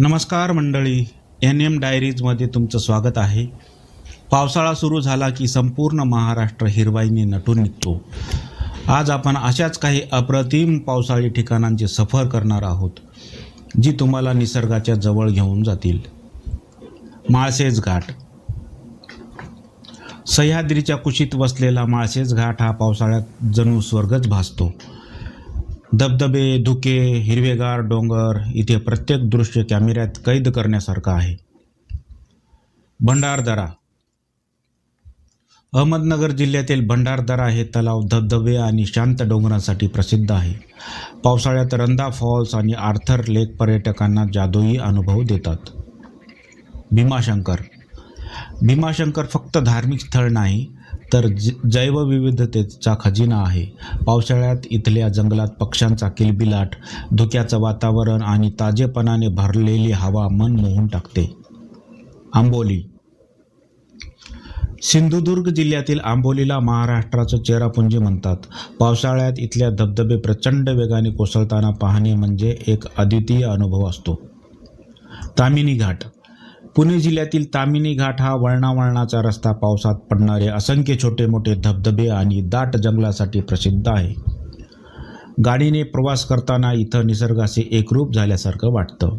नमस्कार मंडळी N M डायरीजमध्ये तुमचं स्वागत आहे. पावसाळा सुरू झाला की संपूर्ण महाराष्ट्र हिरवाईने नटून निघतो. आज आपण अशाच काही अप्रतिम पावसाळी ठिकाणांची सफर करणार आहोत जी तुम्हाला निसर्गाच्या जवळ घेऊन जातील. माळशेज घाट. सह्याद्रीच्या कुशीत वसलेला माळशेज घाट हा पावसाळ्यात जणू स्वर्गच भासतो. धबधबे धुके हिरवेगार डोंगर इथे प्रत्येक दृश्य कॅमेऱ्यात कैद करण्यासारखं आहे. भंडारदरा अहमदनगर जिल्ह्यातील भंडारदरा हे तलाव धबधबे आणि शांत डोंगरांसाठी प्रसिद्ध आहे. पावसाळ्यात रंधा फॉल्स आणि आर्थर लेक पर्यटकांना जादुई अनुभव देतात. भीमाशंकर भीमाशंकर फक्त धार्मिक स्थळ नाही तर ज जैवविविधतेचा खजिना आहे. पावसाळ्यात इथल्या जंगलात पक्ष्यांचा किलबिलाट धुक्याचं वातावरण आणि ताजेपणाने भरलेली हवा मन मोहून टाकते. आंबोली सिंधुदुर्ग जिल्ह्यातील आंबोलीला महाराष्ट्राचं चेरापुंजी म्हणतात. पावसाळ्यात इथल्या धबधबे प्रचंड वेगाने कोसळताना पाहणे म्हणजे एक अद्वितीय अनुभव असतो. तामिनी घाट पुणे जिल्ह्यातील तामिनी घाट हा वळणावळणाचा रस्ता पावसात पडणारे असंख्य छोटे मोठे धबधबे आणि दाट जंगलासाठी प्रसिद्ध आहे. गाडीने प्रवास करताना इथं निसर्गाचे एकरूप झाल्यासारखं वाटतं.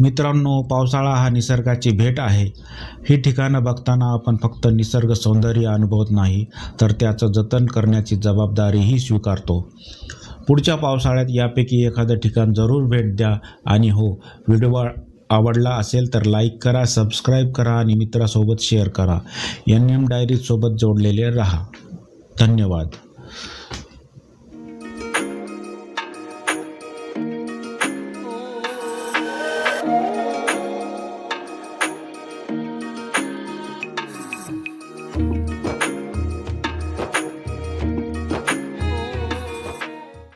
मित्रांनो पावसाळा हा निसर्गाची भेट आहे. ही ठिकाणं बघताना आपण फक्त निसर्ग सौंदर्य अनुभवत नाही तर त्याचं जतन करण्याची जबाबदारीही स्वीकारतो. पुढच्या पावसाळ्यात यापैकी एखादं ठिकाण जरूर भेट द्या आणि हो व्हिडिओ आवडला असेल तर लाईक करा सबस्क्राईब करा आणि मित्रासोबत शेअर करा. एन एम डायरीसोबत जोडलेले राहा. धन्यवाद.